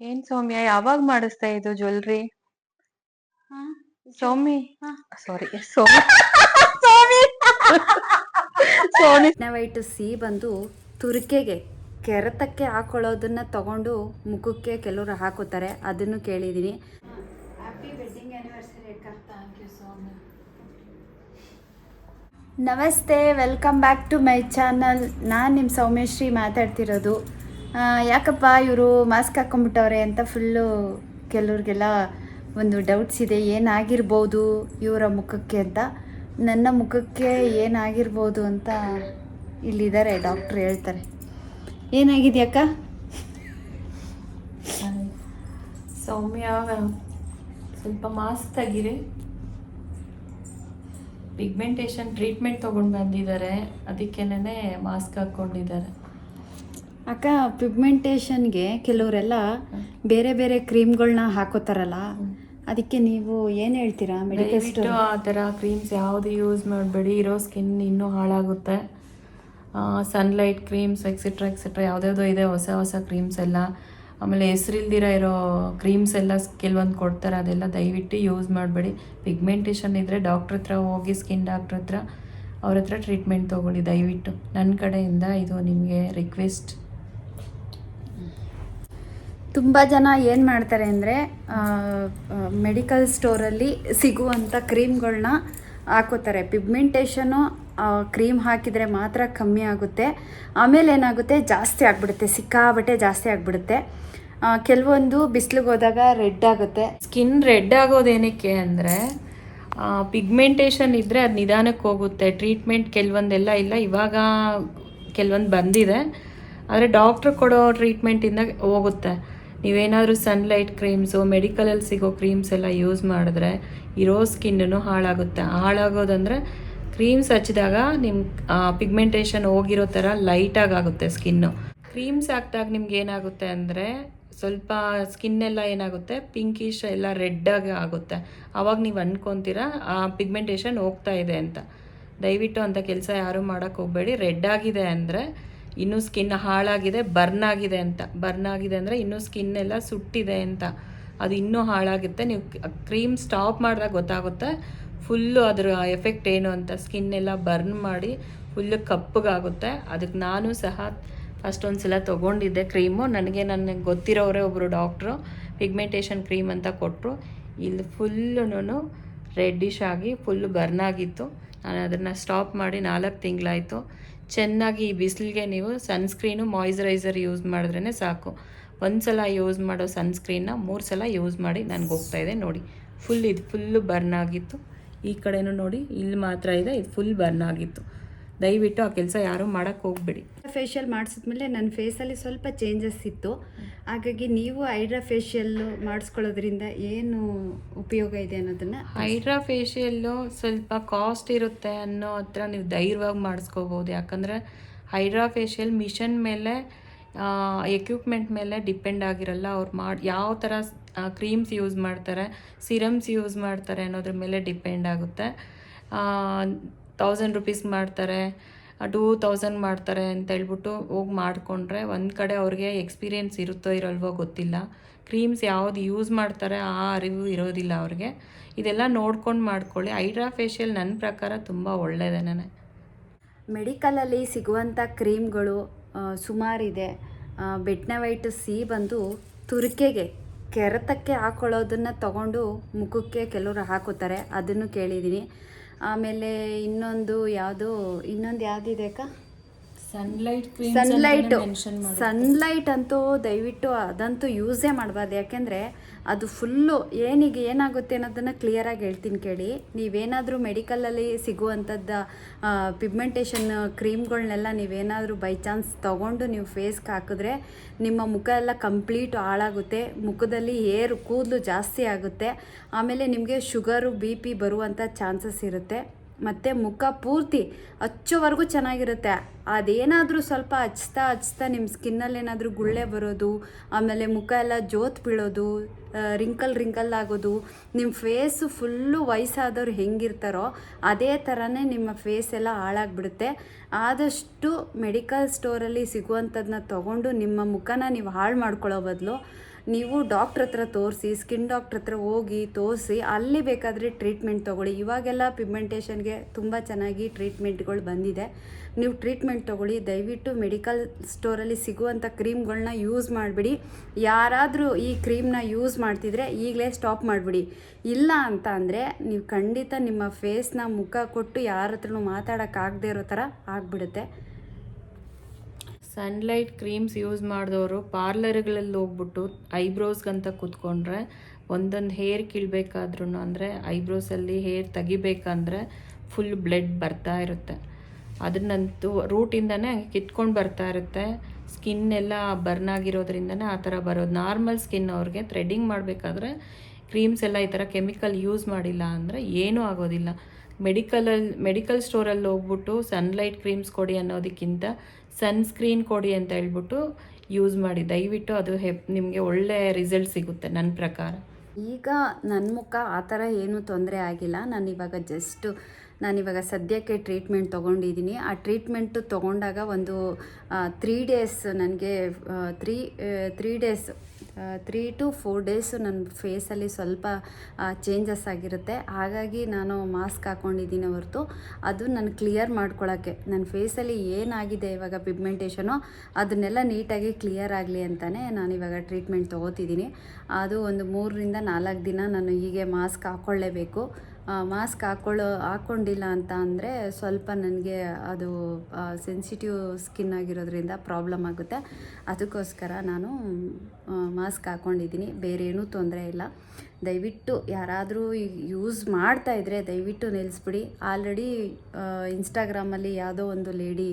ಏನ್ ಸೌಮ್ಯ ಯಾವಾಗ ಮಾಡಿಸ್ತಾ ಇದು ಜ್ಯುವೆಲ್ರಿ ಹಾ ಸೌಮಿ ಹಾ. ಸಾರಿ ಸೋಮಿ ಸೋಮಿ ಸೋನಿ ವೈಟ್ ಸಿ ಬಂದು ತುರಿಕೆಗೆ ಕೆರೆತಕ್ಕೆ ಹಾಕೊಳ್ಳೋದನ್ನ ತಗೊಂಡು ಮುಖಕ್ಕೆ ಕೆಲವರು ಹಾಕೋತಾರೆ ಅದನ್ನು ಕೇಳಿದ್ದೀನಿ. ಹ್ಯಾಪಿ ವೆಡ್ಡಿಂಗ್ ಆ್ಯನಿವರ್ಸರಿ ಅಕ್ಕ. ಥ್ಯಾಂಕ್ ಯು ಸೋ ನಮಸ್ತೆ welcome back to my channel ನಾನು ನಿಮ್ಮ ಸೌಮ್ಯಶ್ರೀ ಮಾತಾಡ್ತಿರೋದು. ಯಾಕಪ್ಪ ಇವರು ಮಾಸ್ಕ್ ಹಾಕ್ಕೊಂಬಿಟ್ಟವ್ರೆ ಅಂತ ಫುಲ್ಲು ಕೆಲವ್ರಿಗೆಲ್ಲ ಒಂದು ಡೌಟ್ಸ್ ಇದೆ. ಏನಾಗಿರ್ಬೋದು ಇವರ ಮುಖಕ್ಕೆ ಅಂತ? ನನ್ನ ಮುಖಕ್ಕೆ ಏನಾಗಿರ್ಬೋದು ಅಂತ ಇಲ್ಲಿದ್ದಾರೆ ಡಾಕ್ಟ್ರ್ ಹೇಳ್ತಾರೆ. ಏನಾಗಿದೆಯಕ್ಕ ಸೌಮ್ಯ, ಸ್ವಲ್ಪ ಮಾಸ್ಕ್ ತೆಗಿರಿ. ಪಿಗ್ಮೆಂಟೇಷನ್ ಟ್ರೀಟ್ಮೆಂಟ್ ತೊಗೊಂಡು ಬಂದಿದ್ದಾರೆ. ಅದಕ್ಕೇನೆ ಮಾಸ್ಕ್ ಹಾಕ್ಕೊಂಡಿದ್ದಾರೆ ಅಕ್ಕ ಪಿಗ್ಮೆಂಟೇಷನ್ಗೆ ಕೆಲವರೆಲ್ಲ ಬೇರೆ ಬೇರೆ ಕ್ರೀಮ್ಗಳನ್ನ ಹಾಕೋತಾರಲ್ಲ, ಅದಕ್ಕೆ ನೀವು ಏನು ಹೇಳ್ತೀರಾ ಮೆಡಿಕಲ್ ಆ ಥರ ಕ್ರೀಮ್ಸ್ ಯಾವುದು ಯೂಸ್ ಮಾಡಬೇಡಿ. ಇರೋ ಸ್ಕಿನ್ ಇನ್ನೂ ಹಾಳಾಗುತ್ತೆ. ಸನ್ಲೈಟ್ ಕ್ರೀಮ್ಸ್ ಎಕ್ಸೆಟ್ರಾ ಎಕ್ಸೆಟ್ರಾ ಯಾವುದ್ಯಾವುದೋ ಇದೆ ಹೊಸ ಹೊಸ ಕ್ರೀಮ್ಸ್ ಎಲ್ಲ. ಆಮೇಲೆ ಹೆಸರಿಲ್ದಿರ ಇರೋ ಕ್ರೀಮ್ಸ್ ಎಲ್ಲ ಕೆಲವೊಂದು ಕೊಡ್ತಾರೆ, ಅದೆಲ್ಲ ದಯವಿಟ್ಟು ಯೂಸ್ ಮಾಡಬೇಡಿ. ಪಿಗ್ಮೆಂಟೇಷನ್ ಇದ್ದರೆ ಡಾಕ್ಟ್ರ್ ಹತ್ರ ಹೋಗಿ ಸ್ಕಿನ್ ಡಾಕ್ಟ್ರ್ ಹತ್ರ ಅವ್ರ ಹತ್ರ ಟ್ರೀಟ್ಮೆಂಟ್ ತೊಗೊಳ್ಳಿ, ದಯವಿಟ್ಟು. ನನ್ನ ಕಡೆಯಿಂದ ಇದು ನಿಮಗೆ ರಿಕ್ವೆಸ್ಟ್ ತುಂಬ ಜನ ಏನು ಮಾಡ್ತಾರೆ ಅಂದರೆ ಮೆಡಿಕಲ್ ಸ್ಟೋರಲ್ಲಿ ಸಿಗುವಂಥ ಕ್ರೀಮ್ಗಳನ್ನ ಹಾಕೋತಾರೆ. ಪಿಗ್ಮೆಂಟೇಷನು ಕ್ರೀಮ್ ಹಾಕಿದರೆ ಮಾತ್ರ ಕಮ್ಮಿ ಆಗುತ್ತೆ. ಆಮೇಲೆ ಏನಾಗುತ್ತೆ? ಜಾಸ್ತಿ ಆಗಿಬಿಡುತ್ತೆ. ಸಿಕ್ಕಾಬಟ್ಟೆ ಜಾಸ್ತಿ ಆಗಿಬಿಡುತ್ತೆ. ಕೆಲವೊಂದು ಬಿಸಿಲಿಗೆ ಹೋದಾಗ ರೆಡ್ ಆಗುತ್ತೆ. ಸ್ಕಿನ್ ರೆಡ್ ಆಗೋದೇನಕ್ಕೆ ಅಂದರೆ ಪಿಗ್ಮೆಂಟೇಷನ್ ಇದ್ದರೆ ಅದು ನಿಧಾನಕ್ಕೆ ಹೋಗುತ್ತೆ. ಟ್ರೀಟ್ಮೆಂಟ್ ಕೆಲವೊಂದೆಲ್ಲ ಇಲ್ಲ. ಇವಾಗ ಕೆಲವೊಂದು ಬಂದಿದೆ. ಆದರೆ ಡಾಕ್ಟ್ರ್ ಕೊಡೋ ಟ್ರೀಟ್ಮೆಂಟಿಂದ ಹೋಗುತ್ತೆ. ನೀವೇನಾದರೂ ಸನ್ಲೈಟ್ ಕ್ರೀಮ್ಸು ಮೆಡಿಕಲಲ್ಲಿ ಸಿಗೋ ಕ್ರೀಮ್ಸ್ ಎಲ್ಲ ಯೂಸ್ ಮಾಡಿದ್ರೆ ಇರೋ ಸ್ಕಿನ್ನೂ ಹಾಳಾಗುತ್ತೆ. ಹಾಳಾಗೋದಂದರೆ ಕ್ರೀಮ್ಸ್ ಹಚ್ಚಿದಾಗ ನಿಮ್ಮ ಪಿಗ್ಮೆಂಟೇಷನ್ ಹೋಗಿರೋ ಥರ ಲೈಟಾಗಿ ಆಗುತ್ತೆ ಸ್ಕಿನ್ನು ಕ್ರೀಮ್ಸ್ ಹಾಕ್ದಾಗ ನಿಮ್ಗೆ ಏನಾಗುತ್ತೆ ಅಂದರೆ ಸ್ವಲ್ಪ ಸ್ಕಿನ್ನೆಲ್ಲ ಏನಾಗುತ್ತೆ ಪಿಂಕಿಶ್ ಎಲ್ಲ ರೆಡ್ಡಾಗಿ ಆಗುತ್ತೆ. ಆವಾಗ ನೀವು ಅಂದ್ಕೊತೀರಾ ಆ ಪಿಗ್ಮೆಂಟೇಷನ್ ಹೋಗ್ತಾ ಇದೆ ಅಂತ. ದಯವಿಟ್ಟು ಅಂಥ ಕೆಲಸ ಯಾರೂ ಮಾಡೋಕ್ಕೆ ಹೋಗಬೇಡಿ. ರೆಡ್ ಆಗಿದೆ ಅಂದರೆ ಇನ್ನೂ ಸ್ಕಿನ್ ಹಾಳಾಗಿದೆ ಬರ್ನ್ ಆಗಿದೆ ಅಂತ. ಬರ್ನ್ ಆಗಿದೆ ಅಂದರೆ ಇನ್ನೂ ಸ್ಕಿನ್ ಎಲ್ಲ ಸುಟ್ಟಿದೆ ಅಂತ. ಅದು ಇನ್ನೂ ಹಾಳಾಗುತ್ತೆ. ನೀವು ಕ್ರೀಮ್ ಸ್ಟಾಪ್ ಮಾಡಿದಾಗ ಗೊತ್ತಾಗುತ್ತೆ. ಫುಲ್ಲು ಅದರ ಎಫೆಕ್ಟ್ ಏನು ಅಂತ. ಸ್ಕಿನ್ ಎಲ್ಲ ಬರ್ನ್ ಮಾಡಿ ಫುಲ್ಲು ಕಪ್ಪಗಾಗುತ್ತೆ. ಅದಕ್ಕೆ ನಾನು ಸಹ ಒಂದು ಸಲ ತೊಗೊಂಡಿದ್ದೆ ಕ್ರೀಮು. ನನಗೆ ನನಗೆ ಗೊತ್ತಿರೋರೇ ಒಬ್ಬರು ಡಾಕ್ಟ್ರು. ಪಿಗ್ಮೆಂಟೇಷನ್ ಕ್ರೀಮ್ ಅಂತ ಕೊಟ್ಟರು. ಇಲ್ಲಿ ಫುಲ್ಲುನು ರೆಡ್ಡಿಶ್ ಆಗಿ ಫುಲ್ಲು ಬರ್ನ್ ಆಗಿತ್ತು ನಾನು ಅದನ್ನು ಸ್ಟಾಪ್ ಮಾಡಿ ನಾಲ್ಕು ತಿಂಗಳಾಯಿತು. ಚೆನ್ನಾಗಿ ಈ ಬಿಸಿಲಿಗೆ ನೀವು ಸನ್ಸ್ಕ್ರೀನು ಮಾಯ್ಚರೈಸರ್ ಯೂಸ್ ಮಾಡಿದ್ರೇ ಸಾಕು. ಒಂದು ಸಲ ಯೂಸ್ ಮಾಡೋ ಸನ್ಸ್ಕ್ರೀನ್ನ ಮೂರು ಸಲ ಯೂಸ್ ಮಾಡಿ ನನಗೆ ಇದೆ, ನೋಡಿ. ಫುಲ್ ಇದು, ಫುಲ್ಲು ಬರ್ನ್ ಆಗಿತ್ತು. ಈ ಕಡೆಯೂ ನೋಡಿ, ಇಲ್ಲಿ ಮಾತ್ರ ಇದೆ, ಇದು ಫುಲ್ ಬರ್ನ್ ಆಗಿತ್ತು. ದಯವಿಟ್ಟು ಆ ಕೆಲಸ ಯಾರೂ ಮಾಡೋಕ್ಕೆ ಹೋಗ್ಬೇಡಿ. ಫೇಶಿಯಲ್ ಮಾಡಿಸಿದ್ಮೇಲೆ ನನ್ನ ಫೇಸಲ್ಲಿ ಸ್ವಲ್ಪ ಚೇಂಜಸ್ ಇತ್ತು. ಹಾಗಾಗಿ ನೀವು ಹೈಡ್ರಾ ಫೇಶಿಯಲ್ಲು ಮಾಡಿಸ್ಕೊಳ್ಳೋದ್ರಿಂದ ಏನು ಉಪಯೋಗ ಇದೆ ಅನ್ನೋದನ್ನು ಹೈಡ್ರಾ ಫೇಶಿಯಲ್ಲು ಸ್ವಲ್ಪ ಕಾಸ್ಟ್ ಇರುತ್ತೆ ಅನ್ನೋ ಹತ್ರ ನೀವು ಧೈರ್ಯವಾಗಿ ಮಾಡಿಸ್ಕೋಬೋದು. ಯಾಕಂದರೆ ಹೈಡ್ರಾ ಫೇಶಿಯಲ್ ಮಿಷನ್ ಮೇಲೆ ಎಕ್ವಿಪ್ಮೆಂಟ್ ಮೇಲೆ ಡಿಪೆಂಡ್ ಆಗಿರಲ್ಲ. ಅವ್ರು ಮಾಡಿ ಯಾವ ಥರ ಕ್ರೀಮ್ಸ್ ಯೂಸ್ ಮಾಡ್ತಾರೆ ಸಿರಮ್ಸ್ ಯೂಸ್ ಮಾಡ್ತಾರೆ ಅನ್ನೋದ್ರ ಮೇಲೆ ಡಿಪೆಂಡ್ ಆಗುತ್ತೆ. ತೌಸಂಡ್ ರುಪೀಸ್ ಮಾಡ್ತಾರೆ ಟೂ ತೌಸಂಡ್ ಮಾಡ್ತಾರೆ ಅಂತ ಹೇಳ್ಬಿಟ್ಟು ಹೋಗಿ ಮಾಡಿಕೊಂಡ್ರೆ ಒಂದು ಕಡೆ ಅವ್ರಿಗೆ ಎಕ್ಸ್ಪೀರಿಯೆನ್ಸ್ ಇರುತ್ತೋ ಇರಲ್ವೋ ಗೊತ್ತಿಲ್ಲ. ಕ್ರೀಮ್ಸ್ ಯಾವ್ದು ಯೂಸ್ ಮಾಡ್ತಾರೆ ಆ ಅರಿವು ಇರೋದಿಲ್ಲ ಅವ್ರಿಗೆ. ಇದೆಲ್ಲ ನೋಡ್ಕೊಂಡು ಮಾಡ್ಕೊಳ್ಳಿ. ಹೈಡ್ರಾ ಫೇಶಿಯಲ್ ನನ್ನ ಪ್ರಕಾರ ತುಂಬ ಒಳ್ಳೆಯದೇನೆ ಮೆಡಿಕಲಲ್ಲಿ ಸಿಗುವಂಥ ಕ್ರೀಮ್ಗಳು ಸುಮಾರಿದೆ. ಬೆಟ್ನ ವೈಟ್ ಸಿ ಬಂದು ತುರಿಕೆಗೆ, ಕೆರೆತಕ್ಕೆ ಹಾಕೊಳ್ಳೋದನ್ನು ತಗೊಂಡು ಮುಖಕ್ಕೆ ಕೆಲವರು ಹಾಕೋತಾರೆ. ಅದನ್ನು ಕೇಳಿದ್ದೀನಿ. ಆಮೇಲೆ ಇನ್ನೊಂದು ಯಾವುದು ಇನ್ನೊಂದು ಯಾವುದಿದೆ ಅಕ್ಕ? ಸನ್ಲೈಟ್ ಸನ್ಲೈಟ್ ಸನ್ಲೈಟ್ ಅಂತೂ ದಯವಿಟ್ಟು ಅದಂತೂ ಯೂಸೇ ಮಾಡಬಾರ್ದು. ಯಾಕೆಂದರೆ ಅದು ಫುಲ್ಲು ಏನಿಗೆ ಏನಾಗುತ್ತೆ ಅನ್ನೋದನ್ನು ಕ್ಲಿಯರಾಗಿ ಹೇಳ್ತೀನಿ ಕೇಳಿ. ನೀವೇನಾದರೂ ಮೆಡಿಕಲಲ್ಲಿ ಸಿಗುವಂಥದ್ದು ಪಿಗ್ಮೆಂಟೇಷನ್ ಕ್ರೀಮ್ಗಳನ್ನೆಲ್ಲ ನೀವೇನಾದರೂ ಬೈ ಚಾನ್ಸ್ ತೊಗೊಂಡು ನೀವು ಫೇಸ್ಗೆ ಹಾಕಿದ್ರೆ ನಿಮ್ಮ ಮುಖ ಎಲ್ಲ ಕಂಪ್ಲೀಟ್ ಹಾಳಾಗುತ್ತೆ. ಮುಖದಲ್ಲಿ ಏರು ಕೂದಲು ಜಾಸ್ತಿ ಆಗುತ್ತೆ. ಆಮೇಲೆ ನಿಮಗೆ ಶುಗರು ಬಿ ಪಿ ಬರುವಂಥ ಚಾನ್ಸಸ್ ಇರುತ್ತೆ. ಮತ್ತು ಮುಖ ಪೂರ್ತಿ ಹಚ್ಚೋವರೆಗೂ ಚೆನ್ನಾಗಿರುತ್ತೆ. ಅದೇನಾದರೂ ಸ್ವಲ್ಪ ಹಚ್ತಾ ಹಚ್ತಾ ನಿಮ್ಮ ಸ್ಕಿನ್ನಲ್ಲಿ ಏನಾದರೂ ಗುಳ್ಳೆ ಬರೋದು, ಆಮೇಲೆ ಮುಖ ಎಲ್ಲ ಜೋತ್ ಬೀಳೋದು ರಿಂಕಲ್ ರಿಂಕಲ್ ಆಗೋದು ನಿಮ್ಮ ಫೇಸು ಫುಲ್ಲು ವಯಸ್ಸಾದವ್ರು ಹೆಂಗಿರ್ತಾರೋ ಅದೇ ಥರನೇ ನಿಮ್ಮ ಫೇಸ್ ಎಲ್ಲ ಹಾಳಾಗ್ಬಿಡುತ್ತೆ. ಆದಷ್ಟು ಮೆಡಿಕಲ್ ಸ್ಟೋರಲ್ಲಿ ಸಿಗುವಂಥದ್ದನ್ನ ತೊಗೊಂಡು ನಿಮ್ಮ ಮುಖನ ನೀವು ಹಾಳು ಮಾಡ್ಕೊಳ್ಳೋ ಬದಲು ನೀವು ಡಾಕ್ಟ್ರ್ ಹತ್ರ ತೋರಿಸಿ ಸ್ಕಿನ್ ಡಾಕ್ಟ್ರ್ ಹತ್ರ ಹೋಗಿ ತೋರಿಸಿ, ಅಲ್ಲಿ ಬೇಕಾದರೆ ಟ್ರೀಟ್ಮೆಂಟ್ ತೊಗೊಳ್ಳಿ. ಇವಾಗೆಲ್ಲ ಪಿಗ್ಮೆಂಟೇಷನ್ಗೆ ತುಂಬ ಚೆನ್ನಾಗಿ ಟ್ರೀಟ್ಮೆಂಟ್ಗಳು ಬಂದಿದೆ. ನೀವು ಟ್ರೀಟ್ಮೆಂಟ್ ತೊಗೊಳ್ಳಿ. ದಯವಿಟ್ಟು ಮೆಡಿಕಲ್ ಸ್ಟೋರಲ್ಲಿ ಸಿಗುವಂಥ ಕ್ರೀಮ್ಗಳನ್ನ ಯೂಸ್ ಮಾಡಿಬಿಡಿ. ಯಾರಾದರೂ ಈ ಕ್ರೀಮ್ನ ಯೂಸ್ ಮಾಡ್ತಿದ್ರೆ ಈಗಲೇ ಸ್ಟಾಪ್ ಮಾಡಿಬಿಡಿ. ಇಲ್ಲ ಅಂತ ಅಂದರೆ ನೀವು ಖಂಡಿತ ನಿಮ್ಮ ಫೇಸ್ನ ಮುಖ ಕೊಟ್ಟು ಯಾರ ಹತ್ರನೂ ಮಾತಾಡೋಕ್ಕಾಗದೇ ಇರೋ ಥರ ಆಗಿಬಿಡುತ್ತೆ. ಸನ್ಲೈಟ್ ಕ್ರೀಮ್ಸ್ ಯೂಸ್ ಮಾಡಿದವರು ಪಾರ್ಲರ್ಗಳಲ್ಲಿ ಹೋಗ್ಬಿಟ್ಟು ಐಬ್ರೋಸ್ಗಂತ ಕೂತ್ಕೊಂಡ್ರೆ, ಒಂದೊಂದು ಹೇರ್ ಕೀಳ್ಬೇಕಾದ್ರೂ ಅಂದರೆ ಐಬ್ರೋಸಲ್ಲಿ ಹೇರ್ ತೆಗಿಬೇಕಂದ್ರೆ ಫುಲ್ ಬ್ಲಡ್ ಬರ್ತಾ ಇರುತ್ತೆ. ಅದನ್ನಂತೂ ರೂಟಿಂದನೇ ಹಂಗೆ ಕಿತ್ಕೊಂಡು ಬರ್ತಾ ಇರುತ್ತೆ. ಸ್ಕಿನ್ ಎಲ್ಲ ಬರ್ನ್ ಆಗಿರೋದ್ರಿಂದನೇ ಆ ಥರ ಬರೋದು. ನಾರ್ಮಲ್ ಸ್ಕಿನ್ ಅವ್ರಿಗೆ ಥ್ರೆಡ್ಡಿಂಗ್ ಮಾಡಬೇಕಾದ್ರೆ ಕ್ರೀಮ್ಸ್ ಎಲ್ಲ ಈ ಥರ ಕೆಮಿಕಲ್ ಯೂಸ್ ಮಾಡಿಲ್ಲ ಅಂದರೆ ಏನೂ ಆಗೋದಿಲ್ಲ. ಮೆಡಿಕಲಲ್ಲಿ ಮೆಡಿಕಲ್ ಸ್ಟೋರಲ್ಲಿ ಹೋಗ್ಬಿಟ್ಟು ಸನ್ಲೈಟ್ ಕ್ರೀಮ್ಸ್ ಕೊಡಿ ಅನ್ನೋದಕ್ಕಿಂತ ಸನ್ಸ್ಕ್ರೀನ್ ಕೊಡಿ ಅಂತ ಹೇಳ್ಬಿಟ್ಟು ಯೂಸ್ ಮಾಡಿ. ದಯವಿಟ್ಟು ಅದು ಹೆಪ್, ನಿಮಗೆ ಒಳ್ಳೆ ರಿಸಲ್ಟ್ ಸಿಗುತ್ತೆ ನನ್ನ ಪ್ರಕಾರ. ಈಗ ನನ್ನ ಮುಖ ಆ ಥರ ಏನೂ ತೊಂದರೆ ಆಗಿಲ್ಲ. ನಾನು ಇವಾಗ ಜಸ್ಟು ನಾನಿವಾಗ ಸದ್ಯಕ್ಕೆ ಟ್ರೀಟ್ಮೆಂಟ್ ತೊಗೊಂಡಿದ್ದೀನಿ. ಆ ಟ್ರೀಟ್ಮೆಂಟು ತೊಗೊಂಡಾಗ ಒಂದು ತ್ರೀ ಡೇಸ್ ನನಗೆ three three days three to four days ನನ್ನ ಫೇಸಲ್ಲಿ ಸ್ವಲ್ಪ ಚೇಂಜಸ್ ಆಗಿರುತ್ತೆ. ಹಾಗಾಗಿ ನಾನು ಮಾಸ್ಕ್ ಹಾಕ್ಕೊಂಡಿದ್ದೀನಿ ಹೊರತು. ಅದು ನಾನು ಕ್ಲಿಯರ್ ಮಾಡ್ಕೊಳ್ಳೋಕ್ಕೆ ನನ್ನ ಫೇಸಲ್ಲಿ ಏನಾಗಿದೆ ಇವಾಗ ಪಿಗ್ಮೆಂಟೇಷನು ಅದನ್ನೆಲ್ಲ ನೀಟಾಗಿ ಕ್ಲಿಯರ್ ಆಗಲಿ ಅಂತಲೇ ನಾನು ಇವಾಗ ಟ್ರೀಟ್ಮೆಂಟ್ ತೊಗೋತಿದ್ದೀನಿ. ಅದು ಒಂದು ಮೂರರಿಂದ ನಾಲ್ಕು ದಿನ ನಾನು ಹೀಗೆ ಮಾಸ್ಕ್ ಹಾಕ್ಕೊಳ್ಳೇಬೇಕು ಮಾಸ್ಕ್ ಹಾಕ್ಕೊಳ್ಳೋ ಹಾಕ್ಕೊಂಡಿಲ್ಲ ಅಂತ ಅಂದರೆ ಸ್ವಲ್ಪ ನನಗೆ ಅದು ಸೆನ್ಸಿಟಿವ್ ಸ್ಕಿನ್ ಆಗಿರೋದ್ರಿಂದ ಪ್ರಾಬ್ಲಮ್ ಆಗುತ್ತೆ. ಅದಕ್ಕೋಸ್ಕರ ನಾನು ಮಾಸ್ಕ್ ಹಾಕ್ಕೊಂಡಿದ್ದೀನಿ ಬೇರೆ ಏನೂ ತೊಂದರೆ ಇಲ್ಲ. ದಯವಿಟ್ಟು ಯಾರಾದರೂ ಯೂಸ್ ಮಾಡ್ತಾ ಇದ್ದರೆ ದಯವಿಟ್ಟು ನಿಲ್ಲಿಸ್ಬಿಡಿ ಆಲ್ರೆಡಿ ಇನ್ಸ್ಟಾಗ್ರಾಮಲ್ಲಿ ಯಾವುದೋ ಒಂದು ಲೇಡಿ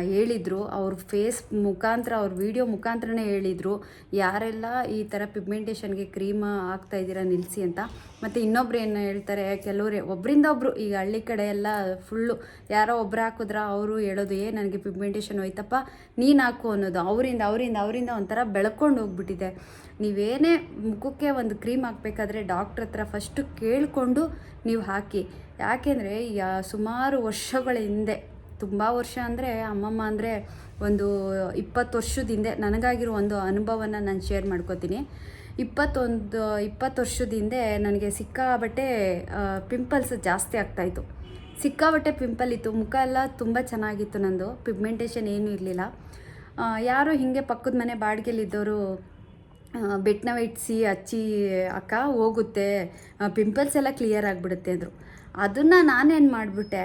ಹೇಳಿದರು. ಅವ್ರ ಫೇಸ್ ಮುಖಾಂತರ, ಅವ್ರ ವಿಡಿಯೋ ಮುಖಾಂತರನೇ ಹೇಳಿದರು. ಯಾರೆಲ್ಲ ಈ ಥರ ಪಿಗ್ಮೆಂಟೇಷನ್ಗೆ ಕ್ರೀಮ್ ಹಾಕ್ತಾ ಇದ್ದೀರಾ ನಿಲ್ಲಿಸಿ ಅಂತ. ಮತ್ತು ಇನ್ನೊಬ್ರು ಏನು ಹೇಳ್ತಾರೆ, ಕೆಲವರು ಒಬ್ಬರಿಂದ ಒಬ್ಬರು ಈಗ ಹಳ್ಳಿ ಕಡೆ ಎಲ್ಲ ಫುಲ್ಲು ಯಾರೋ ಒಬ್ರು ಹಾಕಿದ್ರ, ಅವರು ಹೇಳೋದು, ಏ, ನನಗೆ ಪಿಗ್ಮೆಂಟೇಷನ್ ಹೋಯ್ತಪ್ಪ, ನೀನು ಹಾಕು ಅನ್ನೋದು. ಅವರಿಂದ ಅವರಿಂದ ಅವರಿಂದ ಒಂಥರ ಬೆಳ್ಕೊಂಡು ಹೋಗ್ಬಿಟ್ಟಿದೆ. ನೀವೇನೇ ಮುಖಕ್ಕೆ ಒಂದು ಕ್ರೀಮ್ ಹಾಕಬೇಕಾದ್ರೆ ಡಾಕ್ಟ್ರ್ ಹತ್ರ ಫಸ್ಟು ಕೇಳಿಕೊಂಡು ನೀವು ಹಾಕಿ. ಯಾಕೆಂದರೆ ಯಾ ಸುಮಾರು ವರ್ಷಗಳ ಹಿಂದೆ ತುಂಬ ವರ್ಷ ಅಂದರೆ ಅಮ್ಮಮ್ಮ ಅಂದರೆ ಒಂದು ಇಪ್ಪತ್ತು ವರ್ಷದ ಹಿಂದೆ ನನಗಾಗಿರೋ ಒಂದು ಅನುಭವನ ನಾನು ಶೇರ್ ಮಾಡ್ಕೋತೀನಿ. ಇಪ್ಪತ್ತೊಂದು, ಇಪ್ಪತ್ತು ವರ್ಷದ ಹಿಂದೆ ನನಗೆ ಸಿಕ್ಕಾಬಟ್ಟೆ ಪಿಂಪಲ್ಸ್ ಜಾಸ್ತಿ ಆಗ್ತಾಯಿತ್ತು ಸಿಕ್ಕಾಬಟ್ಟೆ ಪಿಂಪಲ್ ಇತ್ತು. ಮುಖ ಎಲ್ಲ ತುಂಬ ಚೆನ್ನಾಗಿತ್ತು ನಂದು. ಪಿಗ್ಮೆಂಟೇಷನ್ ಏನೂ ಇರಲಿಲ್ಲ. ಯಾರು ಹೀಗೆ ಪಕ್ಕದ ಮನೆ ಬಾಡಿಗೆಲಿದ್ದವರು ಬೆಟ್ಟನ ಇಟ್ಸಿ, ಹಚ್ಚಿ, ಅಕ್ಕ ಹೋಗುತ್ತೆ ಪಿಂಪಲ್ಸ್ ಎಲ್ಲ ಕ್ಲಿಯರ್ ಆಗಿಬಿಡುತ್ತೆ ಅಂದರು. ಅದನ್ನು ನಾನೇನು ಮಾಡಿಬಿಟ್ಟೆ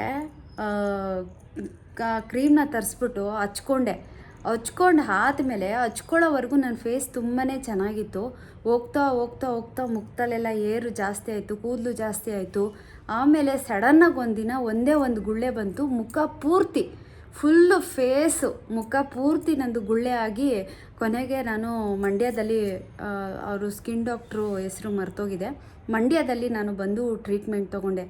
ಕ್ರೀಮ್ನ ತರಿಸ್ಬಿಟ್ಟು ಹಚ್ಕೊಂಡೆ. ಹಚ್ಕೊಂಡು ಆದಮೇಲೆ ಹಚ್ಕೊಳ್ಳೋವರೆಗೂ ನನ್ನ ಫೇಸ್ ತುಂಬಾ ಚೆನ್ನಾಗಿತ್ತು. ಹೋಗ್ತಾ ಹೋಗ್ತಾ ಹೋಗ್ತಾ ಮುಕ್ತಲೆಲ್ಲ ಏರು ಜಾಸ್ತಿ ಆಯಿತು, ಕೂದಲು ಜಾಸ್ತಿ ಆಯಿತು. ಆಮೇಲೆ ಸಡನ್ನಾಗಿ ಒಂದಿನ ಒಂದೇ ಒಂದು ಗುಳ್ಳೆ ಬಂತು, ಮುಖ ಪೂರ್ತಿ ಫುಲ್ಲು ಫೇಸು ಮುಖ ಪೂರ್ತಿ ನಂದು ಗುಳ್ಳೆ ಆಗಿ ಕೊನೆಗೆ ನಾನು ಮಂಡ್ಯದಲ್ಲಿ ಅವರು ಸ್ಕಿನ್ ಡಾಕ್ಟ್ರು ಹೆಸರು ಮರ್ತೋಗಿದೆ. ಮಂಡ್ಯದಲ್ಲಿ ನಾನು ಬಂದು ಟ್ರೀಟ್ಮೆಂಟ್ ತೊಗೊಂಡೆ.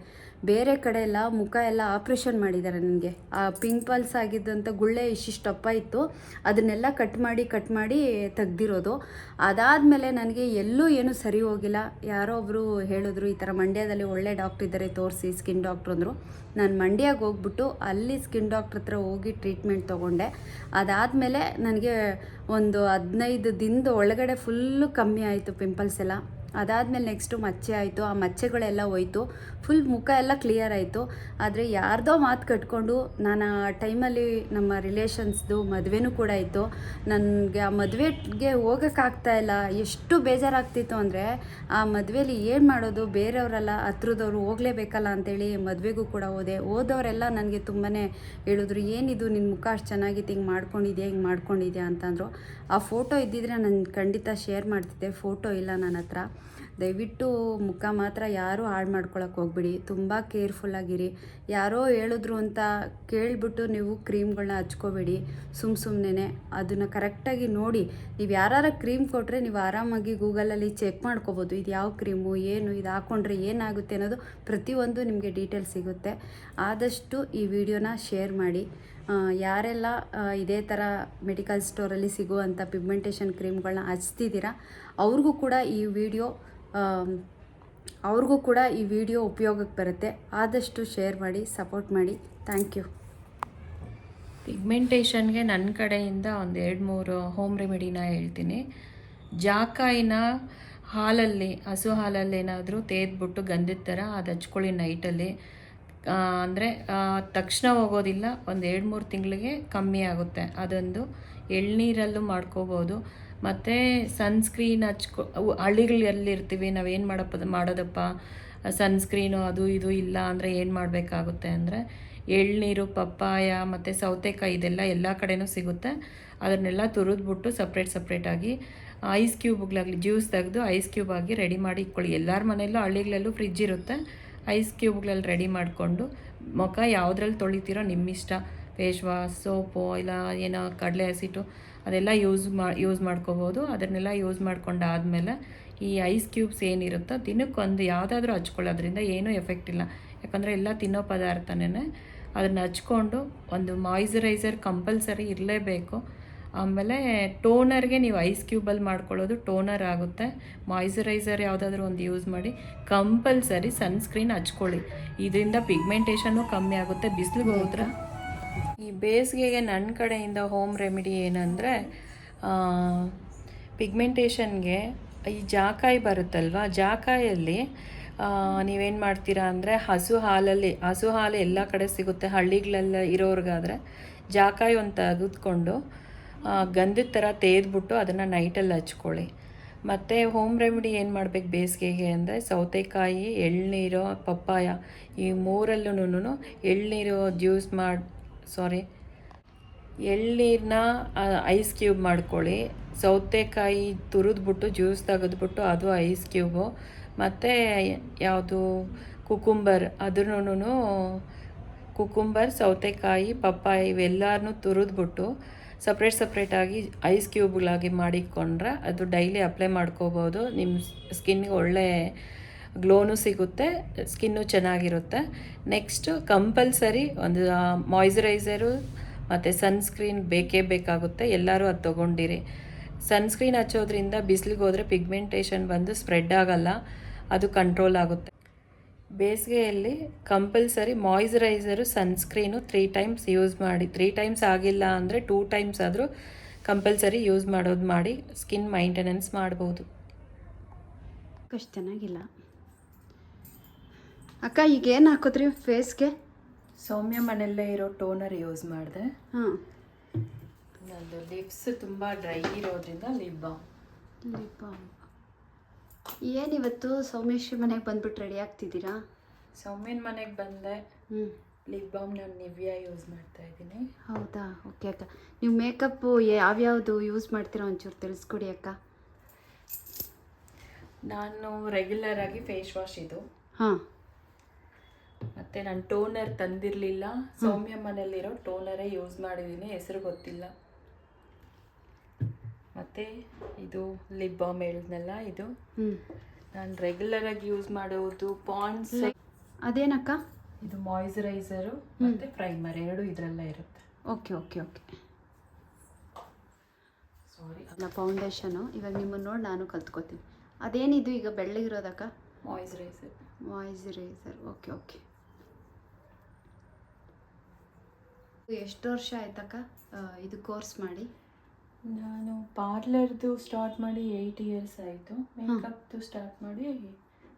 ಬೇರೆ ಕಡೆ ಎಲ್ಲ ಮುಖ ಎಲ್ಲ ಆಪ್ರೇಷನ್ ಮಾಡಿದ್ದಾರೆ ನನಗೆ. ಆ ಪಿಂಪಲ್ಸ್ ಆಗಿದ್ದಂಥ ಗುಳ್ಳೆ ಇಷ್ಟಿಷ್ಟಪ್ಪ ಇತ್ತು. ಅದನ್ನೆಲ್ಲ ಕಟ್ ಮಾಡಿ ಕಟ್ ಮಾಡಿ ತೆಗ್ದಿರೋದು. ಅದಾದಮೇಲೆ ನನಗೆ ಎಲ್ಲೂ ಏನೂ ಸರಿ ಹೋಗಿಲ್ಲ. ಯಾರೋ ಒಬ್ಬರು ಹೇಳಿದ್ರು, ಈ ಥರ ಮಂಡ್ಯದಲ್ಲಿ ಒಳ್ಳೆ ಡಾಕ್ಟ್ರ್ ಇದ್ದಾರೆ, ತೋರಿಸಿ ಸ್ಕಿನ್ ಡಾಕ್ಟ್ರ್ ಅಂದರು. ನಾನು ಮಂಡ್ಯಗೆ ಹೋಗ್ಬಿಟ್ಟು ಅಲ್ಲಿ ಸ್ಕಿನ್ ಡಾಕ್ಟ್ರ್ ಹತ್ರ ಹೋಗಿ ಟ್ರೀಟ್ಮೆಂಟ್ ತೊಗೊಂಡೆ. ಅದಾದಮೇಲೆ ನನಗೆ ಒಂದು ಹದಿನೈದು ದಿನದ ಒಳಗಡೆ ಫುಲ್ಲು ಕಮ್ಮಿ ಆಯಿತು ಪಿಂಪಲ್ಸ್ ಎಲ್ಲ. ಅದಾದಮೇಲೆ ನೆಕ್ಸ್ಟು ಮಚ್ಚೆ ಆಯಿತು. ಆ ಮಚ್ಚೆಗಳೆಲ್ಲ ಹೋಯ್ತು. ಫುಲ್ ಮುಖ ಎಲ್ಲ ಕ್ಲಿಯರ್ ಆಯಿತು. ಆದರೆ ಯಾರ್ದೋ ಮಾತು ಕಟ್ಕೊಂಡು ನಾನು ಆ ಟೈಮಲ್ಲಿ ನಮ್ಮ ರಿಲೇಷನ್ಸ್ದು ಮದುವೆನೂ ಕೂಡ ಇತ್ತು. ನನಗೆ ಆ ಮದುವೆಗೆ ಹೋಗೋಕ್ಕಾಗ್ತಾ ಇಲ್ಲ. ಎಷ್ಟು ಬೇಜಾರಾಗ್ತಿತ್ತು ಅಂದರೆ ಆ ಮದುವೆಯಲ್ಲಿ ಏನು ಮಾಡೋದು? ಬೇರೆಯವರೆಲ್ಲ ಹತ್ರದವ್ರು ಹೋಗಲೇಬೇಕಲ್ಲ ಅಂತೇಳಿ ಮದುವೆಗೂ ಕೂಡ ಹೋದೆ. ಹೋದವರೆಲ್ಲ ನನಗೆ ತುಂಬಾ ಹೇಳಿದ್ರು, ಏನಿದು? ನಿನ್ನ ಮುಖ ಅಷ್ಟು ಚೆನ್ನಾಗಿತ್ತು. ಹಿಂಗೆ ಮಾಡ್ಕೊಂಡಿದ್ಯಾ? ಹಿಂಗೆ ಮಾಡ್ಕೊಂಡಿದ್ಯಾ? ಅಂತಂದರು. ಆ ಫೋಟೋ ಇದ್ದಿದ್ರೆ ನಾನು ಖಂಡಿತ ಶೇರ್ ಮಾಡ್ತಿದ್ದೆ. ಫೋಟೋ ಇಲ್ಲ ನನ್ನ ಹತ್ರ. ದಯವಿಟ್ಟು ಮುಖ ಮಾತ್ರ ಯಾರೂ ಹಾಳು ಮಾಡ್ಕೊಳಕ್ಕೆ ಹೋಗ್ಬಿಡಿ. ತುಂಬ ಕೇರ್ಫುಲ್ಲಾಗಿರಿ ಯಾರೋ ಹೇಳಿದ್ರು ಅಂತ ಕೇಳಿಬಿಟ್ಟು ನೀವು ಕ್ರೀಮ್ಗಳನ್ನ ಹಚ್ಕೋಬೇಡಿ. ಸುಮ್ಮ ಸುಮ್ಮನೆ ಅದನ್ನು ಕರೆಕ್ಟಾಗಿ ನೋಡಿ. ನೀವು ಯಾರು ಕ್ರೀಮ್ ಕೊಟ್ಟರೆ ನೀವು ಆರಾಮಾಗಿ ಗೂಗಲಲ್ಲಿ ಚೆಕ್ ಮಾಡ್ಕೋಬೋದು. ಇದು ಯಾವ ಕ್ರೀಮು, ಏನು, ಇದು ಹಾಕ್ಕೊಂಡ್ರೆ ಏನಾಗುತ್ತೆ ಅನ್ನೋದು ಪ್ರತಿಯೊಂದು ನಿಮಗೆ ಡೀಟೇಲ್ಸ್ ಸಿಗುತ್ತೆ. ಆದಷ್ಟು ಈ ವಿಡಿಯೋನ ಶೇರ್ ಮಾಡಿ. ಯಾರೆಲ್ಲ ಇದೇ ಥರ ಮೆಡಿಕಲ್ ಸ್ಟೋರಲ್ಲಿ ಸಿಗುವಂಥ ಪಿಗ್ಮೆಂಟೇಷನ್ ಕ್ರೀಮ್ಗಳನ್ನ ಹಚ್ತಿದ್ದೀರಾ, ಅವ್ರಿಗೂ ಕೂಡ ಈ ವಿಡಿಯೋ ಅವ್ರಿಗೂ ಕೂಡ ಈ ವಿಡಿಯೋ ಉಪಯೋಗಕ್ಕೆ ಬರುತ್ತೆ. ಆದಷ್ಟು ಶೇರ್ ಮಾಡಿ, ಸಪೋರ್ಟ್ ಮಾಡಿ. Thank you. ಪಿಗ್ಮೆಂಟೇಷನ್ಗೆ ನನ್ನ ಕಡೆಯಿಂದ ಒಂದು ಎರಡು ಮೂರು ಹೋಮ್ ರೆಮಿಡಿನ ಹೇಳ್ತೀನಿ. ಜಾಕಾಯಿನ ಹಾಲಲ್ಲಿ, ಹಸು ಹಾಲಲ್ಲಿ ಏನಾದರೂ ತೇದ್ಬಿಟ್ಟು ಗಂಧದ ಥರ ಅದು ಹಚ್ಕೊಳ್ಳಿ ನೈಟಲ್ಲಿ. ಅಂದರೆ ತಕ್ಷಣ ಹೋಗೋದಿಲ್ಲ, ಒಂದು ಎರಡು ಮೂರು ತಿಂಗಳಿಗೆ ಕಮ್ಮಿ ಆಗುತ್ತೆ. ಅದೊಂದು ಎಳ್ನೀರಲ್ಲೂ ಮಾಡ್ಕೋಬೋದು. ಮತ್ತು ಸನ್ಸ್ಕ್ರೀನ್ ಹಚ್ಕೊ ಇರ್ತೀವಿ ನಾವು ನಾವೇನು ಮಾಡಪ್ಪ ಮಾಡೋದಪ್ಪ? ಸನ್ಸ್ಕ್ರೀನು ಅದು ಇದು ಇಲ್ಲ ಅಂದರೆ ಏನು ಮಾಡಬೇಕಾಗುತ್ತೆ ಅಂದರೆ ಎಳ್ನೀರು, ಪಪ್ಪಾಯ ಮತ್ತು ಸೌತೆಕಾಯಿ ಇದೆಲ್ಲ ಎಲ್ಲ ಕಡೆನೂ ಸಿಗುತ್ತೆ. ಅದನ್ನೆಲ್ಲ ತುರಿದ್ಬಿಟ್ಟು ಸಪ್ರೇಟ್ ಸಪ್ರೇಟಾಗಿ ಐಸ್ ಕ್ಯೂಬ್ಗಳಾಗಲಿ ಜ್ಯೂಸ್ ತೆಗೆದು ಐಸ್ ಕ್ಯೂಬ್ ಆಗಿ ರೆಡಿ ಮಾಡಿ ಇಟ್ಕೊಳ್ಳಿ. ಎಲ್ಲರ ಮನೆಯಲ್ಲೂ ಹಳ್ಳಿಗಳಲ್ಲೂ ಫ್ರಿಜ್ ಇರುತ್ತೆ. ಐಸ್ ಕ್ಯೂಬ್ಗಳಲ್ಲಿ ರೆಡಿ ಮಾಡಿಕೊಂಡು ಮುಖ ಯಾವುದ್ರಲ್ಲಿ ತೊಳಿತೀರೋ ನಿಮ್ಮಿಷ್ಟ. ಫೇಸ್ ವಾಶ್ ಸೋಪು ಇಲ್ಲ ಏನೋ ಕಡಲೆ ಹಸಿಟ್ಟು ಅದೆಲ್ಲ ಯೂಸ್ ಮಾ ಯೂಸ್ ಮಾಡ್ಕೋಬೋದು. ಅದನ್ನೆಲ್ಲ ಯೂಸ್ ಮಾಡ್ಕೊಂಡಾದಮೇಲೆ ಈ ಐಸ್ ಕ್ಯೂಬ್ಸ್ ಏನಿರುತ್ತೋ ದಿನಕ್ಕೊಂದು ಯಾವುದಾದ್ರೂ ಹಚ್ಕೊಳ್ಳೋದ್ರಿಂದ ಏನೂ ಎಫೆಕ್ಟ್ ಇಲ್ಲ. ಯಾಕಂದರೆ ಎಲ್ಲ ತಿನ್ನೋ ಪದಾರ್ಥನೇ ಅದನ್ನು ಹಚ್ಕೊಂಡು ಒಂದು ಮಾಯ್ಚರೈಸರ್ ಕಂಪಲ್ಸರಿ ಇರಲೇಬೇಕು. ಆಮೇಲೆ ಟೋನರ್ಗೆ ನೀವು ಐಸ್ ಕ್ಯೂಬಲ್ಲಿ ಮಾಡ್ಕೊಳ್ಳೋದು ಟೋನರ್ ಆಗುತ್ತೆ. ಮಾಯ್ಚರೈಸರ್ ಯಾವುದಾದ್ರೂ ಒಂದು ಯೂಸ್ ಮಾಡಿ ಕಂಪಲ್ಸರಿ ಸನ್ಸ್ಕ್ರೀನ್ ಹಚ್ಕೊಳ್ಳಿ. ಇದರಿಂದ ಪಿಗ್ಮೆಂಟೇಷನ್ನು ಕಮ್ಮಿ ಆಗುತ್ತೆ, ಬಿಸಿಲಿಗೆ ಹೋದ್ರೆ ಈ ಬೇಸಿಗೆಗೆ ನನ್ನ ಕಡೆಯಿಂದ ಹೋಮ್ ರೆಮಿಡಿ ಏನಂದರೆ ಪಿಗ್ಮೆಂಟೇಷನ್ಗೆ ಈ ಜಾಕಾಯಿ ಬರುತ್ತಲ್ವ? ಜಾಕಾಯಲ್ಲಿ ನೀವೇನು ಮಾಡ್ತೀರಾ ಅಂದರೆ ಹಸು ಹಾಲಲ್ಲಿ, ಹಸು ಹಾಲು ಎಲ್ಲ ಕಡೆ ಸಿಗುತ್ತೆ ಹಳ್ಳಿಗಳೆಲ್ಲ ಇರೋರಿಗಾದರೆ ಜಾಕಾಯಿ ಒಂದು ತೆಗೆದುಕೊಂಡು ಗಂಧದ ಥರ ತೇದ್ಬಿಟ್ಟು ಅದನ್ನು ನೈಟಲ್ಲಿ ಹಚ್ಕೊಳ್ಳಿ. ಮತ್ತು ಹೋಮ್ ರೆಮಿಡಿ ಏನು ಮಾಡಬೇಕು ಬೇಸಿಗೆಗೆ ಅಂದರೆ ಸೌತೆಕಾಯಿ, ಎಳ್ನೀರು, ಪಪ್ಪಾಯ ಈ ಮೂರಲ್ಲೂ ಎಳ್ನೀರು ಜ್ಯೂಸ್ ಮಾಡಿ ಸಾರಿ ಎಳ್ನೀರನ್ನ ಐಸ್ ಕ್ಯೂಬ್ ಮಾಡ್ಕೊಳ್ಳಿ. ಸೌತೆಕಾಯಿ ತುರಿದ್ಬಿಟ್ಟು ಜ್ಯೂಸ್ ತೆಗೆದ್ಬಿಟ್ಟು, ಅದು ಐಸ್ ಕ್ಯೂಬು ಮತ್ತು ಯಾವುದು? ಕುಕುಂಬರ್ ಅದ್ರೂ ಕುಕುಂಬರ್ ಸೌತೆಕಾಯಿ, ಪಪ್ಪಾಯಿ ಇವೆಲ್ಲನೂ ತುರಿದ್ಬಿಟ್ಟು ಸಪ್ರೇಟ್ ಸಪ್ರೇಟಾಗಿ ಐಸ್ ಕ್ಯೂಬ್ಗಳಾಗಿ ಮಾಡಿಕೊಂಡ್ರೆ ಅದು ಡೈಲಿ ಅಪ್ಲೈ ಮಾಡ್ಕೋಬೋದು. ನಿಮ್ಮ ಸ್ಕಿನ್ಗೆ ಒಳ್ಳೆ ಗ್ಲೋನು ಸಿಗುತ್ತೆ, ಸ್ಕಿನ್ನು ಚೆನ್ನಾಗಿರುತ್ತೆ. ನೆಕ್ಸ್ಟು ಕಂಪಲ್ಸರಿ ಒಂದು ಮಾಯ್ಚರೈಸರು ಮತ್ತು ಸನ್ಸ್ಕ್ರೀನ್ ಬೇಕೇ ಬೇಕಾಗುತ್ತೆ. ಎಲ್ಲರೂ ಅದು ತೊಗೊಂಡಿರಿ. ಸನ್ಸ್ಕ್ರೀನ್ ಹಚ್ಚೋದ್ರಿಂದ ಬಿಸಿಲಿಗೆ ಹೋದರೆ ಪಿಗ್ಮೆಂಟೇಷನ್ ಬಂದು ಸ್ಪ್ರೆಡ್ ಆಗಲ್ಲ, ಅದು ಕಂಟ್ರೋಲ್ ಆಗುತ್ತೆ. ಬೇಸಿಗೆಯಲ್ಲಿ compulsory moisturiser sunscreen three times use ಮಾಡಿ, ತ್ರೀ ಟೈಮ್ಸ್ ಆಗಿಲ್ಲ ಅಂದರೆ ಟೂ ಟೈಮ್ಸ್ ಆದರೂ ಕಂಪಲ್ಸರಿ ಯೂಸ್ ಮಾಡೋದು ಮಾಡಿ, ಸ್ಕಿನ್ ಮೈಂಟೆನೆನ್ಸ್ ಮಾಡ್ಬೋದು. ಅಷ್ಟು ಚೆನ್ನಾಗಿಲ್ಲ. ಅಕ್ಕ ಈಗ ಏನು ಹಾಕಿದ್ರಿ ಫೇಸ್ಗೆ ಸೌಮ್ಯ ಮನೆಯಲ್ಲೇ ಇರೋ ಟೋನರ್ ಯೂಸ್ ಮಾಡಿದೆ. ಹಾಂ. ನಂದು ಲಿಪ್ಸ್ ತುಂಬ ಡ್ರೈ ಇರೋದ್ರಿಂದ ಲಿಪ್ ಬಾಮ್ ಲಿಪ್ ಬಾಮ್ ಏನಿವತ್ತು ಸೌಮ್ಯಶ್ರಿ ಮನೆಗೆ ಬಂದ್ಬಿಟ್ಟು ರೆಡಿ ಆಗ್ತಿದ್ದೀರಾ? ಸೌಮ್ಯನ ಮನೆಗೆ ಬಂದೆ. ಹ್ಞೂ ಲಿಪ್ ಬಾಮ್ ನಾನು ನಿವ್ಯಾ ಯೂಸ್ ಮಾಡ್ತಾ ಇದ್ದೀನಿ. ಹೌದಾ? ಓಕೆ ಅಕ್ಕ. ನೀವು ಮೇಕಪ್ಪು ಯಾವ್ಯಾವುದು ಯೂಸ್ ಮಾಡ್ತೀರಾ ಒಂಚೂರು ತಿಳಿಸ್ಕೊಡಿ ಅಕ್ಕ. ನಾನು ರೆಗ್ಯುಲರ್ ಆಗಿ ಫೇಸ್ ವಾಶ್ ಇದು. ಹಾಂ. ಮತ್ತೆ ನಾನು ಟೋನರ್ ತಂದಿರಲಿಲ್ಲ. ಸೌಮ್ಯ ಮನೆಯಲ್ಲಿರೋ ಟೋನರೇ ಯೂಸ್ ಮಾಡಿದ್ದೀನಿ ಹೆಸರು ಗೊತ್ತಿಲ್ಲ. ಮತ್ತೆ ಇದು ಲಿಪ್ ಬಾಮ್ ಹೇಳಿದ್ನಲ್ಲ ಇದು? ನಾನು ರೆಗ್ಯುಲರ್ ಆಗಿ ಯೂಸ್ ಮಾಡೋದು ಪಾಂಡ್ಸ್ ಅದೇನಕ್ಕ? ಇದು ಮಾಯ್ಚರೈಸರು ಮತ್ತೆ ಪ್ರೈಮರ್ ಎರಡು ಇದ್ರಲ್ಲ ಇರುತ್ತೆ. ಓಕೆ ಓಕೆ ಓಕೆ ಸಾರಿ ಅದನ್ನ ಫೌಂಡೇಶನು ಇವಾಗ ನಿಮ್ಮನ್ನು ನೋಡಿ ನಾನು ಕಲ್ತ್ಕೋತೀನಿ. ಅದೇನಿದು ಈಗ ಬೆಳ್ಳಗಿರೋದಕ್ಕ? ಮಾಯ್ಚರೈಸರ್ ಮಾಯ್ಚರೈಸರ್ ಓಕೆ ಓಕೆ ಎಷ್ಟು ವರ್ಷ ಆಯ್ತಕ್ಕ? ಇದು ಕೋರ್ಸ್ ಮಾಡಿ? ನಾನು ಪಾರ್ಲರ್ದು ಸ್ಟಾರ್ಟ್ ಮಾಡಿ ಏಯ್ಟ್ ಇಯರ್ಸ್ ಆಯಿತು. ಮೇಕಪ್ದು ಸ್ಟಾರ್ಟ್ ಮಾಡಿ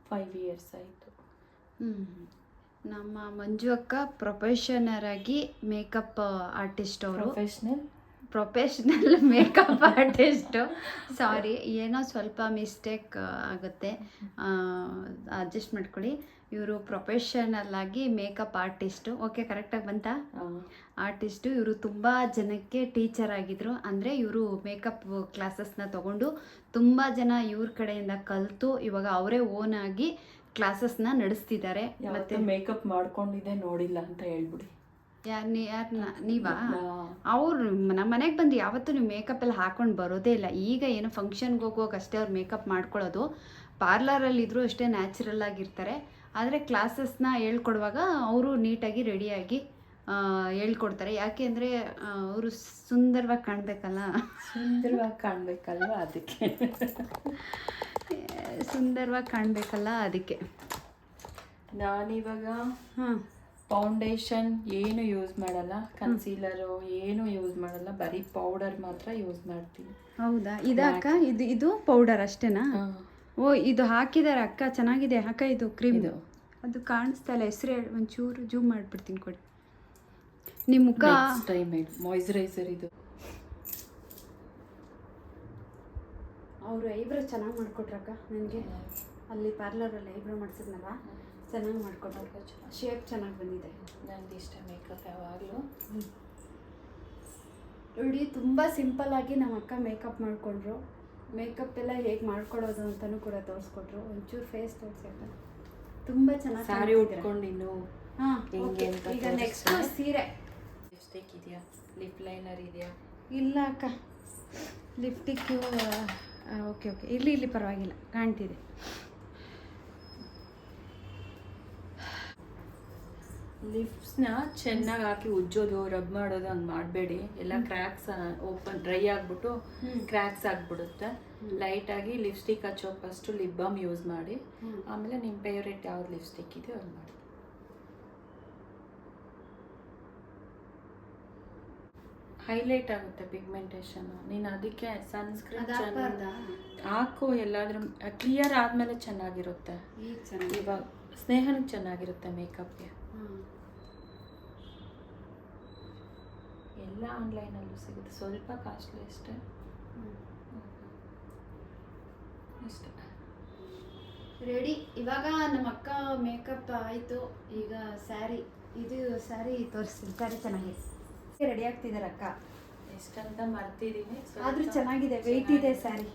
ಫೈವ್ ಇಯರ್ಸ್ ಆಯಿತು. ಹ್ಞೂ ನಮ್ಮ ಮಂಜು ಅಕ್ಕ ಪ್ರೊಫೆಷನರ್ ಆಗಿ ಮೇಕಪ್ ಆರ್ಟಿಸ್ಟ್ ಅವರು. Professional? Professional makeup artist. Sorry ಏನೋ ಸ್ವಲ್ಪ ಮಿಸ್ಟೇಕ್ ಆಗುತ್ತೆ. ಅಡ್ಜಸ್ಟ್ ಮಾಡ್ಕೊಳ್ಳಿ. ಇವರು ಪ್ರೊಫೆಷನಲ್ ಆಗಿ ಮೇಕಪ್ ಆರ್ಟಿಸ್ಟು ಓಕೆ ಕರೆಕ್ಟಾಗಿ ಬಂತಾ? ಆರ್ಟಿಸ್ಟು ಇವರು ತುಂಬ ಜನಕ್ಕೆ ಟೀಚರ್ ಆಗಿದ್ರು. ಅಂದರೆ ಇವರು ಮೇಕಪ್ ಕ್ಲಾಸಸ್ನ ತಗೊಂಡು ತುಂಬ ಜನ ಇವ್ರ ಕಡೆಯಿಂದ ಕಲಿತು ಇವಾಗ ಅವರೇ ಓನ್ ಆಗಿ ಕ್ಲಾಸಸ್ನ ನಡೆಸ್ತಿದ್ದಾರೆ. ಮತ್ತೆ ಮೇಕಪ್ ಮಾಡ್ಕೊಂಡಿದ್ದೆ ನೋಡಿಲ್ಲ ಅಂತ ಹೇಳ್ಬಿಡಿ. ಯಾರು ನೀ ಯಾರು ನೀವಾ? ಅವ್ರು ನಮ್ಮ ಮನೆಗೆ ಬಂದು ಯಾವತ್ತೂ ನೀವು ಮೇಕಪ್ ಎಲ್ಲ ಹಾಕೊಂಡು ಬರೋದೇ ಇಲ್ಲ. ಈಗ ಏನು ಫಂಕ್ಷನ್ಗೆ ಹೋಗುವಾಗ ಅಷ್ಟೇ ಅವ್ರು ಮೇಕಪ್ ಮಾಡ್ಕೊಳ್ಳೋದು. ಪಾರ್ಲರಲ್ಲಿ ಇದ್ದರೂ ಅಷ್ಟೇ ನ್ಯಾಚುರಲ್ ಆಗಿರ್ತಾರೆ. ಆದರೆ ಕ್ಲಾಸಸ್ನ ಹೇಳ್ಕೊಡುವಾಗ ಅವರು ನೀಟಾಗಿ ರೆಡಿಯಾಗಿ ಹೇಳ್ಕೊಡ್ತಾರೆ. ಯಾಕೆ ಅಂದರೆ ಅವರು ಸುಂದರವಾಗಿ ಕಾಣಬೇಕಲ್ಲ. ಸುಂದರವಾಗಿ ಕಾಣಬೇಕಲ್ಲ ಅದಕ್ಕೆ? ಸುಂದರವಾಗಿ ಕಾಣಬೇಕಲ್ಲ ಅದಕ್ಕೆ. ನಾನಿವಾಗ ಹಾಂ. ಫೌಂಡೇಶನ್ ಏನು ಯೂಸ್ ಮಾಡಲ್ಲ ಕನ್ಸೀಲರು ಏನು ಯೂಸ್ ಮಾಡಲ್ಲ ಬರೀ ಪೌಡರ್ ಮಾತ್ರ ಯೂಸ್ ಮಾಡ್ತೀನಿ. ಹೌದಾ? ಇದಕ್ಕ ಇದು ಇದು ಪೌಡರ್ ಅಷ್ಟೇನಾ? ಓ ಇದು ಹಾಕಿದಾರೆ ಅಕ್ಕ ಚೆನ್ನಾಗಿದೆ ಅಕ್ಕ ಇದು ಕ್ರೀಮ್ ಇದು. ಅದು ಕಾಣಿಸ್ತಾ ಇಲ್ಲ ಹೆಸರು ಒಂಚೂರು ಜೂಮ್ ಮಾಡಿಬಿಡ್ತೀನಿ ಕೊಡಿ. ನಿಮ್ಮ ಮುಖ ಟೈಮ್ ಮಾಯ್ಚರೈಸರ್ ಇದು. ಅವರು ಐಬ್ರೋ ಚೆನ್ನಾಗಿ ಮಾಡಿಕೊಟ್ರಕ್ಕ ನನಗೆ. ಅಲ್ಲಿ ಪಾರ್ಲರಲ್ಲಿ ಐಬ್ರೋ ಮಾಡಿಸಿದ್ನಲ್ಲ ಚೆನ್ನಾಗಿ ಮಾಡಿಕೊಟ್ರಕ್ಕ ಶೇಪ್ ಚೆನ್ನಾಗಿ ಬಂದಿದೆ. ನನಗೆ ಇಷ್ಟ ಮೇಕಪ್ ಯಾವಾಗಲೂ. ನೋಡಿ ತುಂಬ ಸಿಂಪಲ್ ಆಗಿ ನಮ್ಮ ಅಕ್ಕ ಮೇಕಪ್ ಮಾಡಿಕೊಂಡ್ರು. ಮೇಕಪ್ ಎಲ್ಲ ಹೇಗೆ ಮಾಡ್ಕೊಳ್ಳೋದು ಅಂತಲೂ ಕೂಡ ತೋರಿಸ್ಕೊಟ್ರು. ಒಂಚೂರು ಫೇಸ್ ತೋರಿಸಕ್ಕ ತುಂಬ ಚೆನ್ನಾಗಿ ಸ್ಯಾರಿ ಉಟ್ಕೊಂಡು ಇನ್ನು ಹಾಂ ಈಗ ನೆಕ್ಸ್ಟ್. ಸೀರೆ. ಲಿಪ್ಸ್ಟಿಕ್ ಇದೆಯಾ? ಲಿಪ್ ಲೈನರ್ ಇದೆಯಾ? ಇಲ್ಲ ಅಕ್ಕ. Lipstick okay okay. ಇಲ್ಲಿ ಇಲ್ಲಿ ಪರವಾಗಿಲ್ಲ. ಕಾಣ್ತಿದೆ. ಲಿಪ್ಸ್ನ ಚೆನ್ನಾಗಿ ಹಾಕಿ ಉಜ್ಜೋದು ರಬ್ ಮಾಡೋದು ಹಂಗೆ ಮಾಡಬೇಡಿ. ಎಲ್ಲ ಕ್ರ್ಯಾಕ್ಸ್ ಓಪನ್ ಡ್ರೈ ಆಗಿಬಿಟ್ಟು ಕ್ರ್ಯಾಕ್ಸ್ ಆಗಿಬಿಡುತ್ತೆ. ಲೈಟಾಗಿ ಲಿಪ್ಸ್ಟಿಕ್ ಹಚ್ಚೋ ಫಸ್ಟು ಲಿಪ್ ಬಾಮ್ ಯೂಸ್ ಮಾಡಿ ಆಮೇಲೆ ನಿಮ್ಮ ಫೇವ್ರೇಟ್ ಯಾವ್ದು ಲಿಪ್ಸ್ಟಿಕ್ ಇದೆಯೋ ಅದು ಮಾಡಿ. ಹೈಲೈಟ್ ಆಗುತ್ತೆ ಪಿಗ್ಮೆಂಟೇಷನ್ ನೀನು ಅದಕ್ಕೆ ಸನ್ಸ್ಕ್ರೀನ್ ಹಾಕು ಎಲ್ಲಾದ್ರೂ ಕ್ಲಿಯರ್ ಆದಮೇಲೆ ಚೆನ್ನಾಗಿರುತ್ತೆ. ಇವಾಗ ಸ್ನೇಹನಿಗೆ ಚೆನ್ನಾಗಿರುತ್ತೆ ಮೇಕಪ್ಗೆ ಎಲ್ಲ ಆನ್ಲೈನಲ್ಲೂ ಸಿಗುತ್ತೆ. ಸ್ವಲ್ಪ ಕಾಸ್ಟ್ಲಿ ಅಷ್ಟೇ. ಅಷ್ಟೇ. ರೆಡಿ ಇವಾಗ ನಮ್ಮ ಅಕ್ಕ ಮೇಕಪ್ ಆಯಿತು. ಈಗ ಸ್ಯಾರಿ ಇದು ಸ್ಯಾರಿ ತೋರಿಸ್ತೀನಿ. ಸ್ಯಾರಿ ಚೆನ್ನಾಗಿದೆ. ರೆಡಿ ಆಗ್ತಿದ್ದಾರೆ ಅಕ್ಕ? ಎಷ್ಟಂತ ಮರ್ತಿದ್ದೀನಿ ಆದ್ರೂ ಚೆನ್ನಾಗಿದೆ. ವೆಯ್ಟ್ ಇದೆ ಸ್ಯಾರಿ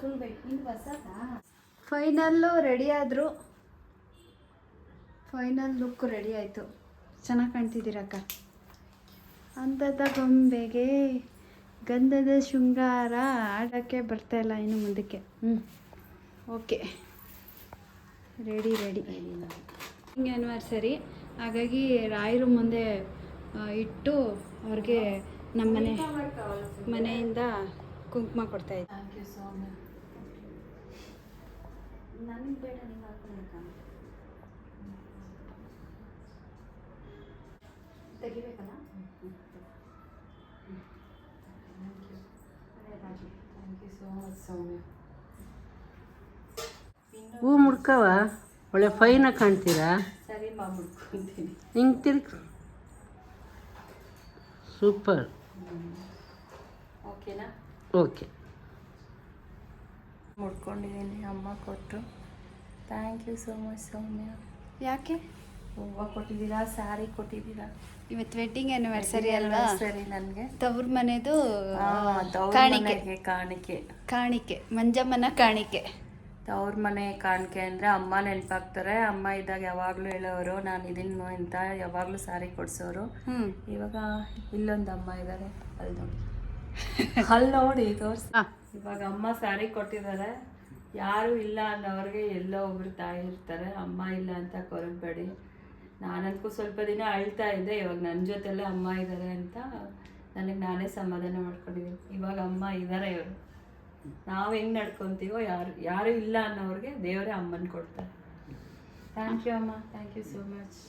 ಫುಲ್ ಬೇಕು ಇನ್ನು ಹೊಸದಾ? ಫೈನಲ್ಲು ರೆಡಿ ಆದರು ಫೈನಲ್ ಲುಕ್ ರೆಡಿ ಆಯಿತು. ಚೆನ್ನಾಗಿ ಕಾಣ್ತಿದ್ದೀರಕ್ಕ ಅಂಧದ ಗೊಂಬೆಗೆ ಗಂಧದ ಶೃಂಗಾರ ಆಡೋಕ್ಕೆ ಬರ್ತಾ ಇಲ್ಲ ಇನ್ನು ಮುಂದಕ್ಕೆ. ಹ್ಞೂ ಓಕೆ. Ready ready. ಹಿಂಗೆ ಆ್ಯನಿವರ್ಸರಿ ಹಾಗಾಗಿ ರಾಯರು ಮುಂದೆ ಇಟ್ಟು ಅವ್ರಿಗೆ ನಮ್ಮ ಮನೆ ಮನೆಯಿಂದ ಕುಂಕುಮ ಕೊಡ್ತಾಯಿದ್ದೆ ಥ್ಯಾಂಕ್ ಯು ಸೋ ಮಚ್ ನನಗೆ ಬೇಡ ನೀವು ಹಾಕೊಳ್ಳಕ್ಕ ತೆಗಿಬೇಕಲ್ಲ thank you so much Soumya. ಹೂ ಮುಡ್ಕವ ಒಳ್ಳೆ ಫೈನಾಗಿ ಕಾಣ್ತೀರಾ? ಸರಿ ಮಾ ಮುಡ್ಕೊತೀನಿ. ಹಿಂಗೆ ತಿರ್ಗಿ. ಸೂಪರ್. ಓಕೆನಾ? ಓಕೆ. ಮುಡ್ಕೊಂಡಿದ್ದೀನಿ ಅಮ್ಮ ಕೊಟ್ಟು. Thank you so much Soumya. ಯಾಕೆ? ಹೂವು ಕೊಟ್ಟಿದ್ದೀರಾ ಸ್ಯಾರಿ ಕೊಟ್ಟಿದ್ದೀರಾ? ಇವತ್ತು ವೆಡ್ಡಿಂಗ್ ಆ್ಯನಿವರ್ಸರಿ ಅಲ್ವಾ? ಸರಿ ನನಗೆ. ತವ್ರ ಮನೆದು ಕಾಣಿಕೆ. ಕಾಣಿಕೆ ಕಾಣಿಕೆ. ಕಾಣಿಕೆ ಮಂಜಮ್ಮನ ಕಾಣಿಕೆ. ತವ್ರ ಮನೆ ಕಾಣಿಕೆ ಅಂದರೆ ಅಮ್ಮ ನೆನಪಾಗ್ತಾರೆ. ಅಮ್ಮ ಇದ್ದಾಗ ಯಾವಾಗಲೂ ಹೇಳೋರು ನಾನು ಇದನ್ನು ಅಂತ ಯಾವಾಗಲೂ ಸಾರಿ ಕೊಡಿಸೋರು. ಇವಾಗ ಇಲ್ಲೊಂದು ಅಮ್ಮ ಇದ್ದಾರೆ ಅಲ್ಲಿ ನೋಡಿ. ಅಲ್ಲಿ ನೋಡಿ ತೋರ್ಸಿ. ಇವಾಗ ಅಮ್ಮ ಸ್ಯಾರಿ ಕೊಟ್ಟಿದ್ದಾರೆ. ಯಾರು ಇಲ್ಲ ಅನ್ನೋರಿಗೆ ಎಲ್ಲೋ ಒಬ್ರು ತಾಯಿ ಇರ್ತಾರೆ. ಅಮ್ಮ ಇಲ್ಲ ಅಂತ ಕೊರಗಬೇಡಿ. ನಾನಂತೂ ಸ್ವಲ್ಪ ದಿನ ಅಳ್ತಾ ಇದ್ದೆ. ಇವಾಗ ನನ್ನ ಜೊತೆಲ್ಲೇ ಅಮ್ಮ ಇದ್ದಾರೆ ಅಂತ ನನಗೆ ನಾನೇ ಸಮಾಧಾನ ಮಾಡ್ಕೊಂಡಿದ್ದೀನಿ. ಇವಾಗ ಅಮ್ಮ ಇದ್ದಾರೆ ಇವರು. ನಾವು ಹೆಂಗೆ ನಡ್ಕೊತೀವೋ ಯಾರು ಯಾರು ಇಲ್ಲ ಅನ್ನೋರಿಗೆ ದೇವರೇ ಅಮ್ಮನ ಕೊಡ್ತಾರೆ. ಥ್ಯಾಂಕ್ ಯು ಅಮ್ಮ. Thank you so much